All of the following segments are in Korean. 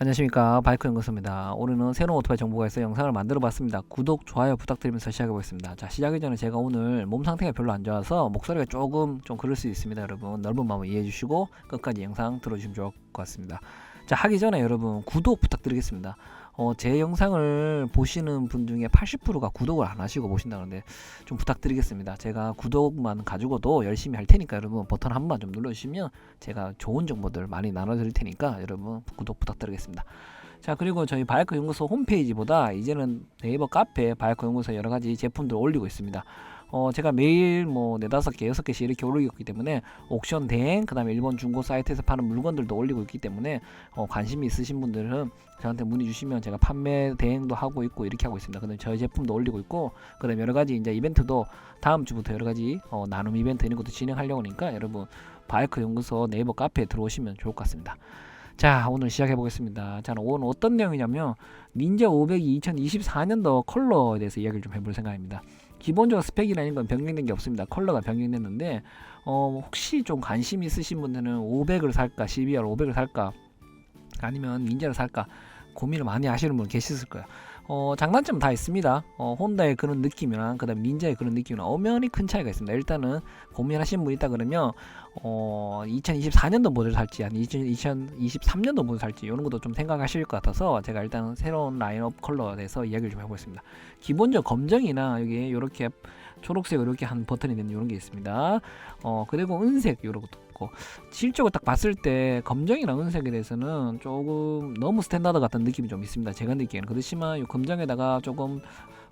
안녕하십니까. 바이크 연구소입니다. 오늘은 새로운 오토바이 정보가 있어 영상을 만들어 봤습니다. 구독 좋아요 부탁드리면서 시작해 보겠습니다. 자 시작하기 전에 제가 오늘 몸 상태가 별로 안 좋아서 목소리가 조금 좀 그럴 수 있습니다 여러분. 넓은 마음 이해해 주시고 끝까지 영상 들어주시면 좋을 것 같습니다. 자 하기 전에 여러분 구독 부탁드리겠습니다 어, 제 영상을 보시는 분 중에 80%가 구독을 안 하시고 보신다는데 좀 부탁드리겠습니다. 제가 구독만 가지고도 열심히 할 테니까 여러분 버튼 한 번만 좀 눌러주시면 제가 좋은 정보들 많이 나눠드릴 테니까 여러분 구독 부탁드리겠습니다. 자 그리고 저희 바이크 연구소 홈페이지보다 이제는 네이버 카페 바이크 연구소 여러 가지 제품들 올리고 있습니다. 어 제가 매일 뭐 네다섯 개 여섯 개씩 이렇게 올리고 있기 때문에 옥션 대행 그 다음에 일본 중고 사이트에서 파는 물건들도 올리고 있기 때문에 어 관심이 있으신 분들은 저한테 문의 주시면 제가 판매 대행도 하고 있고 이렇게 하고 있습니다. 그다음에 저희 제품도 올리고 있고 그다음에 여러 가지 이제 이벤트도 다음 주부터 여러 가지 어 나눔 이벤트 이런 것도 진행하려고 하니까 여러분 바이크 연구소 네이버 카페에 들어오시면 좋을 것 같습니다. 자 오늘 시작해 보겠습니다. 자 오늘 어떤 내용이냐면 닌자 500이 2024년도 컬러에 대해서 이야기를 좀 해볼 생각입니다. 기본적으로 스펙이라는 건 변경된 게 없습니다. 컬러가 변경됐는데 어, 혹시 좀 관심 있으신 분들은 500을 살까 12R 500을 살까 아니면 닌자를 살까 고민을 많이 하시는 분 계셨을 거예요. 어, 장단점은 다 있습니다. 어, 혼다의 그런 느낌이랑 그다음 닌자의 그런 느낌이랑 엄연히 큰 차이가 있습니다. 일단은 고민하시는 분 있다 그러면 어, 2024년도 모델 살지 아니 2023년도 모델 살지 이런 것도 좀 생각하실 것 같아서 제가 일단 새로운 라인업 컬러에 대해서 이야기를 좀 해보겠습니다. 기본적 검정이나 여기 이렇게 초록색 이렇게 한 버튼이 되는 이런 게 있습니다. 어 그리고 은색 이런 것도 있고 실적으로 딱 봤을 때 검정이랑 은색에 대해서는 조금 너무 스탠다드 같은 느낌이 좀 있습니다. 제가 느끼기에는 그렇지만 이 검정에다가 조금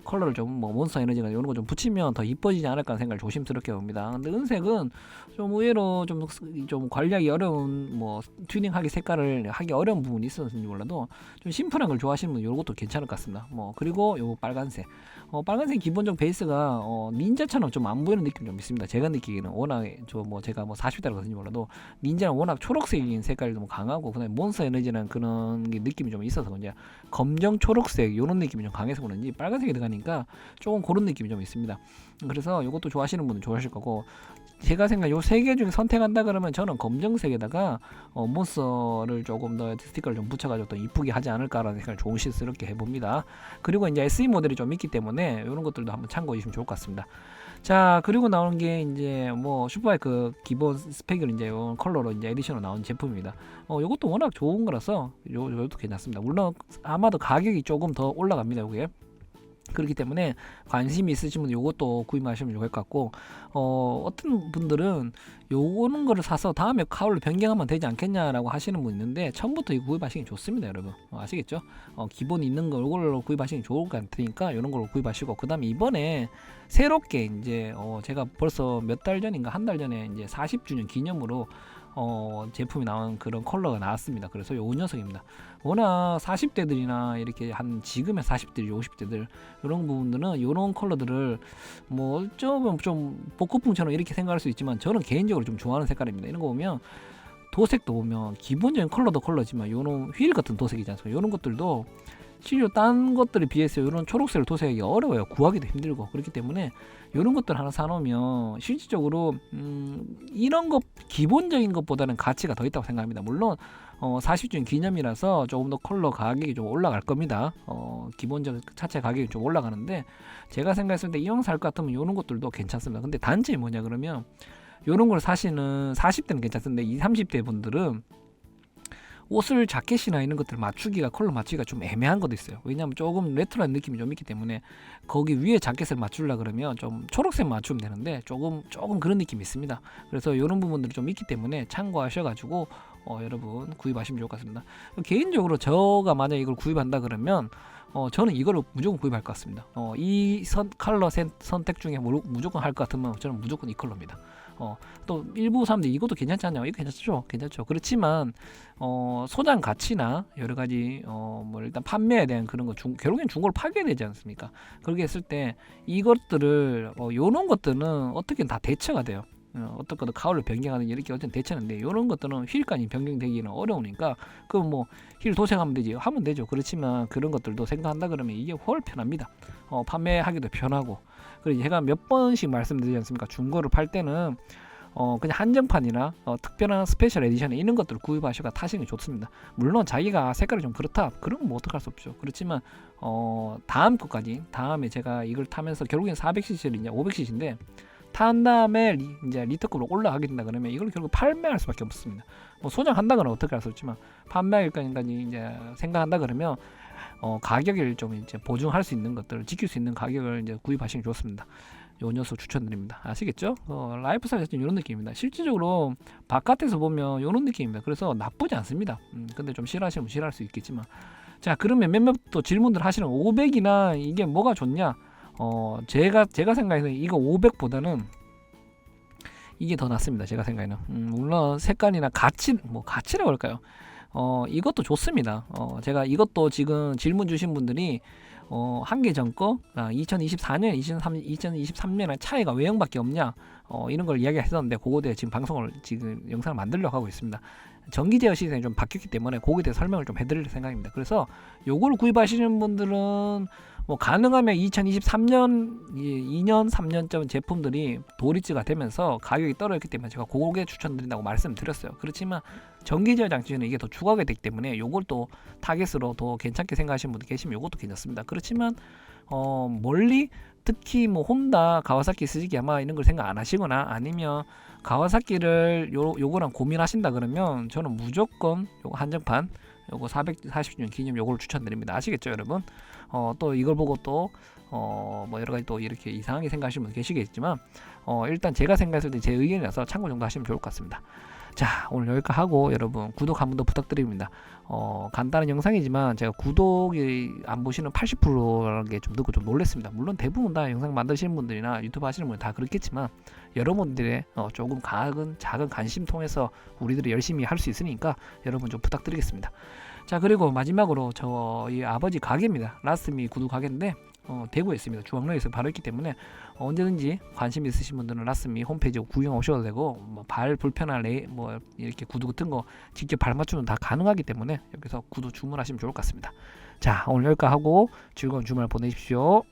컬러를 좀 뭐 몬스터 에너지나 이런 거 좀 붙이면 더 이뻐지지 않을까 생각을 조심스럽게 봅니다. 근데 은색은 좀 의외로 좀, 좀 관리하기 어려운 뭐 튜닝하기 색깔을 하기 어려운 부분이 있었는지 몰라도 좀 심플한 걸 좋아하시는 분 이것도 괜찮을 것 같습니다. 뭐 그리고 요 빨간색 어, 빨간색 기본적 베이스가 어, 닌자처럼 좀 안 보이는 느낌 좀 있습니다. 제가 느끼기에는 워낙 저 뭐 제가 뭐 40대라고 그런지 몰라도 닌자는 워낙 초록색인 색깔도 뭐 강하고 그다음에 몬스터 에너지는 그런 게 느낌이 좀 있어서 그런지 검정 초록색 이런 느낌이 좀 강해서 그런지 빨간색이 들어가 니까 조금 그런 느낌이 좀 있습니다. 그래서 이것도 좋아하시는 분은 좋아하실 거고 제가 생각 요 세 개 중에 선택한다 그러면 저는 검정색에다가 어, 몬스터를 조금 더 스티커를 좀 붙여가지고 더 이쁘게 하지 않을까라는 생각을 조심스럽게 해봅니다. 그리고 이제 SE 모델이 좀 있기 때문에 이런 것들도 한번 참고해 주시면 좋을 것 같습니다. 자 그리고 나오는 게 이제 뭐 슈퍼바이크 기본 스펙을 이제 요 컬러로 이제 에디션으로 나온 제품입니다. 어 요것도 워낙 좋은 거라서 요 요것도 괜찮습니다. 물론 아마도 가격이 조금 더 올라갑니다. 요게 그렇기 때문에 관심이 있으신 분은 요것도 구입하시면 좋을 것 같고 어 어떤 분들은 요거는 거를 사서 다음에 카울로 변경하면 되지 않겠냐라고 하시는 분 있는데 처음부터 이거 구입하시기 좋습니다 여러분. 어, 아시겠죠? 어 기본 있는 거 요걸로 구입하시기 좋을 것 같으니까 이런 걸로 구입하시고 그 다음에 이번에 새롭게 이제 어 제가 벌써 몇 달 전인가 한 달 전에 이제 40주년 기념으로 어, 제품이 나온 그런 컬러가 나왔습니다. 그래서 요 녀석입니다. 워낙 40대들이나 이렇게 한 지금의 40대, 50대들 이런 부분들은 이런 컬러들을 뭐 어쩌면 좀 복고풍처럼 이렇게 생각할 수 있지만 저는 개인적으로 좀 좋아하는 색깔입니다. 이런 거 보면 도색도 보면 기본적인 컬러도 컬러지만 요런 휠 같은 도색이지 않습니까? 이런 것들도 실제로 딴 것들에 비해서 이런 초록색을 도색하기 어려워요. 구하기도 힘들고 그렇기 때문에 이런 것들 하나 사놓으면 실질적으로 음, 이런 것 기본적인 것보다는 가치가 더 있다고 생각합니다. 물론 어, 40주년 기념이라서 조금 더 컬러 가격이 좀 올라갈 겁니다. 어, 기본적 차체 가격이 좀 올라가는데 제가 생각했을 때 이왕 살 것 같으면 이런 것들도 괜찮습니다. 근데 단점이 뭐냐 그러면 이런 걸 사시는 40대는 괜찮은데 20, 30대 분들은 옷을 자켓이나 이런 것들 맞추기가 컬러 맞추기가 좀 애매한 것도 있어요. 왜냐하면 조금 레트로한 느낌이 좀 있기 때문에 거기 위에 자켓을 맞추려 그러면 좀 초록색 맞추면 되는데 조금 조금 그런 느낌이 있습니다. 그래서 이런 부분들이 좀 있기 때문에 참고하셔가지고 어, 여러분 구입하시면 좋을 것 같습니다. 개인적으로 저가 만약 이걸 구입한다 그러면 어, 저는 이거를 무조건 구입할 것 같습니다. 어, 이 선, 컬러 선, 선택 중에 무, 무조건 할 것 같으면 저는 무조건 이 컬러입니다. 어, 또 일부 사람들이 이것도 괜찮지 않냐? 이거 괜찮죠? 괜찮죠. 그렇지만 어, 소장 가치나 여러 가지 어, 뭐 일단 판매에 대한 그런 거 중, 결국엔 중고를 팔게 되지 않습니까? 그렇게 했을 때 이것들을 어, 요런 것들은 어떻게든 다 대처가 돼요. 어, 것도 카울을 변경하는 이렇게 어떤 대처는데 이런 것들은 휠까지 변경되기는 어려우니까 그 뭐 휠 도색하면 되지 하면 되죠 그렇지만 그런 것들도 생각한다 그러면 이게 훨 편합니다 어, 판매하기도 편하고 그리고 제가 몇 번씩 말씀드리지 않습니까 중고를 팔 때는 어 그냥 한정판이나 어, 특별한 스페셜 에디션 이런 것들을 구입하시고 타시는 게 좋습니다. 물론 자기가 색깔이 좀 그렇다 그러면 뭐 어떡할 수 없죠. 그렇지만 어 다음 것까지 다음에 제가 이걸 타면서 결국엔 400cc를 이제 500cc인데 탄 다음에 리, 이제 리터급으로 올라가게 된다 그러면 이걸 결국 판매할 수밖에 없습니다. 뭐 소장한다거나 어떻게 할 수 없지만 판매할까지 이제 생각한다 그러면 어 가격을 좀 이제 보증할 수 있는 것들을 지킬 수 있는 가격을 이제 구입하시는 게 좋습니다. 요 녀석 추천드립니다. 아시겠죠? 어, 라이프 스타일 자체는 이런 느낌입니다. 실질적으로 바깥에서 보면 이런 느낌입니다. 그래서 나쁘지 않습니다. 음, 근데 좀 싫어하시면 싫어할 수 있겠지만 자 그러면 몇몇 또 질문들 하시는 500이나 이게 뭐가 좋냐? 어 제가 제가 생각해서 이거 500보다는 이게 더 낫습니다. 제가 생각에는 음, 물론 색깔이나 가치 뭐 가치라고 할까요? 어 이것도 좋습니다. 어 제가 이것도 지금 질문 주신 분들이 어, 한개 전 거, 아, 2024년, 2023, 2023년에 차이가 외형밖에 없냐, 어, 이런 걸 이야기했었는데, 그거에 대해 지금 방송을, 지금 영상을 만들려고 하고 있습니다. 전기 제어 시스템이 좀 바뀌었기 때문에, 그거에 대해 설명을 좀 해드릴 생각입니다. 그래서, 요걸 구입하시는 분들은, 뭐, 가능하면 2023년, 2년, 3년쯤 제품들이 도리즈가 되면서 가격이 떨어졌기 때문에 제가 그게 추천드린다고 말씀드렸어요. 그렇지만, 전기 제어 장치는 이게 더 추가가 되기 때문에 요걸 또 타겟으로 더 괜찮게 생각하시는 분들 계시면 요것도 괜찮습니다. 그렇지만 어 멀리 특히 뭐 혼다, 가와사키, 스즈키 아마 이런 걸 생각 안 하시거나 아니면 가와사키를 요 요거랑 고민하신다 그러면 저는 무조건 요거 한정판 요거 440주년 기념 요거를 추천드립니다. 아시겠죠, 여러분? 어 또 이걸 보고 또 어 뭐 여러 가지 또 이렇게 이상하게 생각하시는 분 계시겠지만 어 일단 제가 생각했을 때 제 의견이라서 참고 정도 하시면 좋을 것 같습니다. 자 오늘 여기까지 하고 여러분 구독 한 번 더 부탁드립니다. 어, 간단한 영상이지만 제가 구독이 안 보시는 80%라는 게 좀 듣고 좀 놀랐습니다. 물론 대부분 다 영상 만드시는 분들이나 유튜브 하시는 분들 다 그렇겠지만 여러분들의 어, 조금 작은 작은 관심 통해서 우리들이 열심히 할 수 있으니까 여러분 좀 부탁드리겠습니다. 자 그리고 마지막으로 저희 아버지 가게입니다. 라스미 구두 가게인데 어, 대구에 있습니다. 중앙로에서 바로 있기 때문에 언제든지 관심 있으신 분들은 라스미 홈페이지 구경 오셔도 되고 뭐 발 불편한 레, 뭐 이렇게 구두 같은 거 직접 발 맞추는 다 가능하기 때문에 여기서 구두 주문하시면 좋을 것 같습니다. 자 오늘 여기까지 하고 즐거운 주말 보내십시오.